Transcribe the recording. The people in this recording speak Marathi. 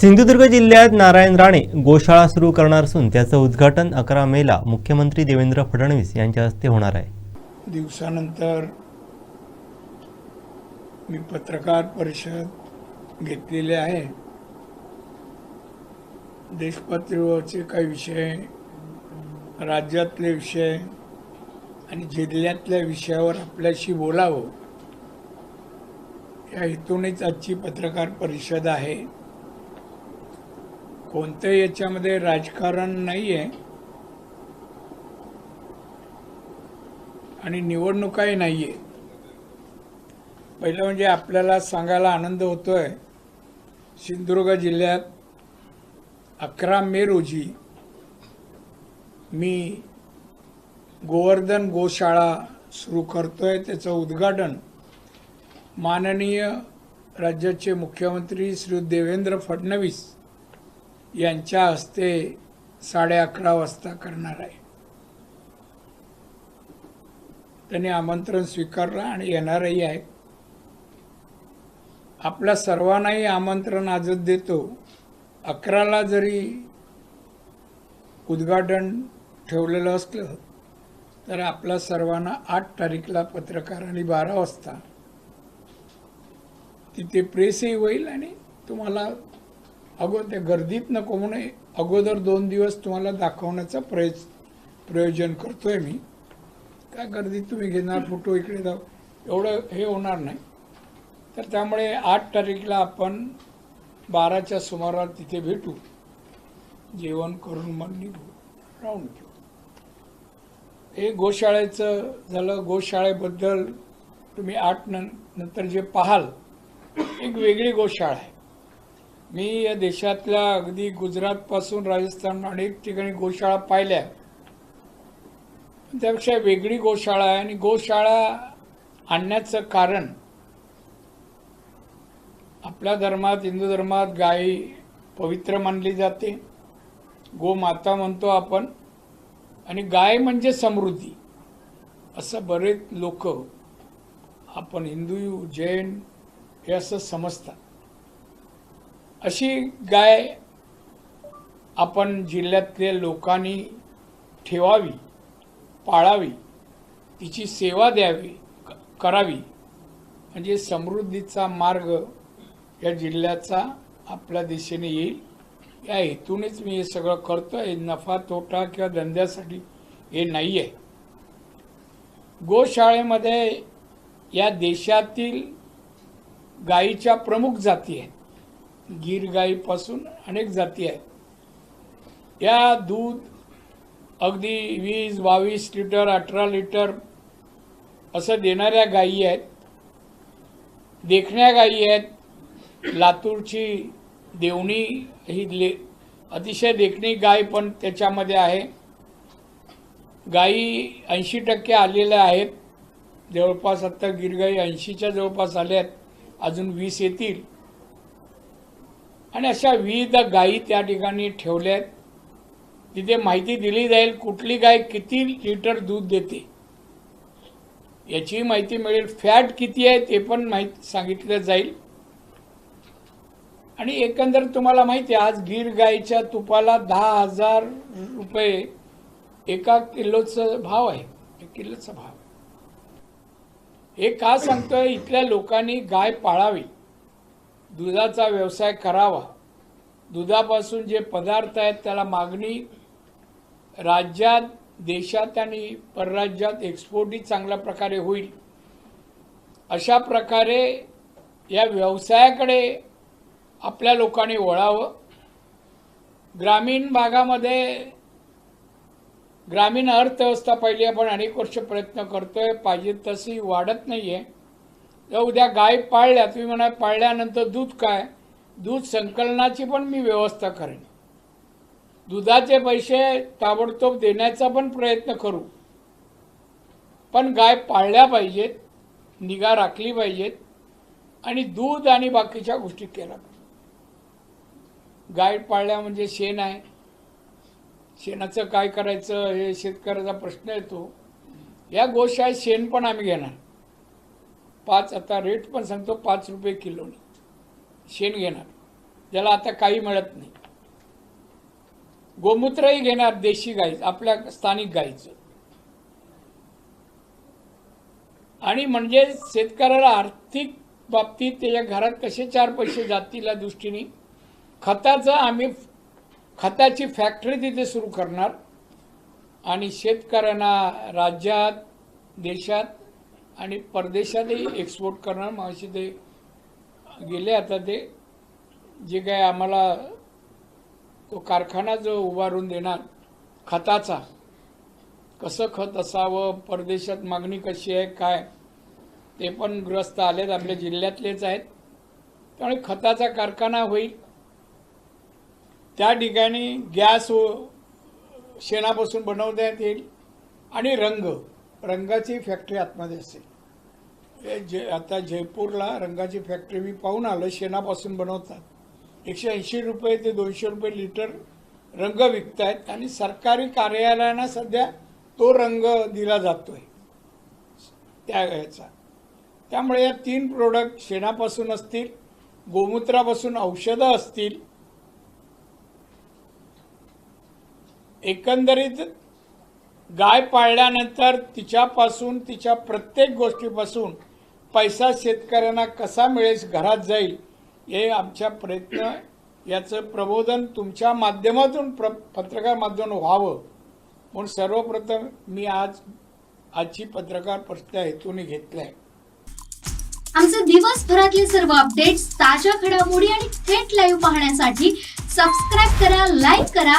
सिंधुदुर्ग जिल्ह्यात नारायण राणे गोशाळा सुरू करणार असून त्याचं उद्घाटन अकरा मेला मुख्यमंत्री देवेंद्र फडणवीस यांच्या हस्ते होणार आहे. दिवसानंतर मी पत्रकार परिषद घेतलेली आहे. देशपातळीवरचे काही विषय राज्यातले विषय आणि जिल्ह्यातल्या विषयावर आपल्याशी बोलावं या हेतूनेच आजची पत्रकार परिषद आहे. कोणतं याच्यामध्ये राजकारण नाही आहे आणि निवडणुकाही नाही आहे पहिलं म्हणजे आपल्याला सांगायला आनंद होतोय सिंधुदुर्ग जिल्ह्यात अकरा मे रोजी मी गोवर्धन गोशाळा सुरू करतोय. त्याचं उद्घाटन माननीय राज्याचे मुख्यमंत्री श्री देवेंद्र फडणवीस यांच्या हस्ते साडे अकरा वाजता करणार आहे. त्यांनी आमंत्रण स्वीकारलं आणि येणारही आहेत. आपल्या सर्वांनाही आमंत्रण आजच देतो. अकराला जरी उद्घाटन ठेवलेलं असलं तर आपल्या सर्वांना आठ तारीखला पत्रकार आणि बारा वाजता. तिथे प्रेसही होईल आणि तुम्हाला अगो त्या गर्दीत नको म्हणून अगोदर दोन दिवस तुम्हाला दाखवण्याचा प्रयत्न प्रयोजन करतोय मी. काय गर्दीत तुम्ही घेणार फोटो इकडे जाऊ. एवढं हे होणार नाही. तर त्यामुळे आठ तारीखला आपण बाराच्या सुमारास तिथे भेटू. जेवण करून मग निघू. राहून घेऊ हे गोशाळेचं झालं. गोशाळेबद्दल तुम्ही आठ नंतर जे पाहाल एक वेगळी गोशाळा आहे. मी या देशातल्या अगदी गुजरातपासून राजस्थान अनेक ठिकाणी गोशाळा पाहिल्या. त्यापेक्षा वेगळी गोशाळा आहे आणि गोशाळा आणण्याचं कारण आपल्या धर्मात हिंदू धर्मात गाय पवित्र मानली जाते. गोमाता म्हणतो आपण. आणि गाय म्हणजे समृद्धी. असं बरेच लोक आपण हिंदू जैन हे असं समजतात. अशी गाय आपण जिल्ह्यातल्या लोकांनी ठेवावी पाळावी तिची सेवा द्यावी करावी. म्हणजे समृद्धीचा मार्ग या जिल्ह्याचा आपल्या दिशेने येईल. या हेतूनेच मी हे सगळं करतो आहे नफा तोटा किंवा धंद्यासाठी हे नाही आहे गोशाळेमध्ये या देशातील गायीच्या प्रमुख जाती आहेत. गीर गाईपासून अनेक जाती आहेत. या दूध अगदी वीस बावीस लिटर अठरा लिटर असं देणाऱ्या गायी आहेत. देखण्या गायी आहेत. लातूरची देवणी ही ले अतिशय देखणी गाय पण त्याच्यामध्ये आहे. गायी ऐंशी टक्के आलेल्या आहेत. जवळपास आत्ता गिरगाई ऐंशीच्या जवळपास आल्या आहेत. अजून वीस येतील. आणि अशा विविध गायी त्या ठिकाणी ठेवल्या आहेत तिथे माहिती दिली जाईल कुठली गाय किती लिटर दूध देते. याची माहिती मिळेल. फॅट किती आहे ते पण माहिती सांगितलं जाईल. आणि एकंदर तुम्हाला माहिती आहे आज गीर गाईच्या तुपाला दहा हजार रुपये एका किलोचा भाव आहे. एक किलोचा भाव हे का सांगतोय? इथल्या लोकांनी गाय पाळावी. दुधाचा व्यवसाय करावा. दुधापासून जे पदार्थ आहेत त्याला मागणी राज्यात देशात आणि परराज्यात एक्सपोर्टही चांगल्या प्रकारे होईल. अशा प्रकारे या व्यवसायाकडे आपल्या लोकांनी वळावं. ग्रामीण भागामध्ये ग्रामीण अर्थव्यवस्था पहिली आपण अनेक वर्ष प्रयत्न करतोय. पाहिजे तशी वाढत नाही आहे उद्या गाय पाळल्या तुम्ही म्हणा पाळल्यानंतर दूध काय? दूध संकलनाची पण मी व्यवस्था करेन. दुधाचे पैसे ताबडतोब देण्याचा पण प्रयत्न करू. पण गाय पाळल्या पाहिजेत निगा राखली पाहिजेत आणि दूध आणि बाकीच्या गोष्टी केल्या पाहिजे गाय पाळल्या म्हणजे शेण आहे. शेणाचं काय करायचं हे शेतकऱ्याचा प्रश्न येतो. या गोशाळेत शेण पण आम्ही घेणार. पाच आता रेट पण सांगतो पाच रुपये किलोनी शेण घेणार. ज्याला आता काही मिळत नाही. गोमूत्रही घेणार देशी गाई आपल्या स्थानिक गाईचं. आणि म्हणजे शेतकऱ्याला आर्थिक बाबतीत त्याच्या घरात कसे चार पैसे जातील या दृष्टीने खताचं आम्ही खताची फॅक्टरी तिथे सुरू करणार. आणि शेतकऱ्यांना राज्यात देशात आणि परदेशातही एक्सपोर्ट करणार. मागाशी ते गेले आता ते जे काय आम्हाला तो कारखाना जो उभारून देणार खताचा कसं खत असावं परदेशात मागणी कशी आहे काय ते पण ग्रस्त आलेत आपल्या जिल्ह्यातलेच आहेत. त्यामुळे खताचा कारखाना होईल. त्या ठिकाणी गॅस शेणापासून बनवण्यात येईल आणि रंग. रंगाची फॅक्टरी आतमध्ये असेल. जे आता जयपूरला रंगाची फॅक्टरी मी पाहून आलं शेणापासून बनवतात. एकशे ऐंशी रुपये ते दोनशे रुपये लिटर रंग विकत आहेत आणि सरकारी कार्यालयांना सध्या तो रंग दिला जातोय. त्या ह्याचा त्यामुळे या तीन प्रोडक्ट शेणापासून असतील गोमूत्रापासून औषधं असतील एकंदरीत गाय पाळल्यानंतर तिच्यापासून तिच्या प्रत्येक गोष्टीपासून पैसा शेतकऱ्यांना कसा मिळेल घरात जाईल हे आमच्या प्रयत्न याचं प्रबोधन तुमच्या माध्यमातून प्र पत्रकार माध्यमातून व्हावं. म्हणून सर्वप्रथम मी आज आजची पत्रकार परिषद हेतूने घेतलं आहे आमचे दिवसभरातले सर्व अपडेट्स ताज्या घडामोडी आणि थेट लाईव्ह पाहण्यासाठी सबस्क्राईब करा लाईक करा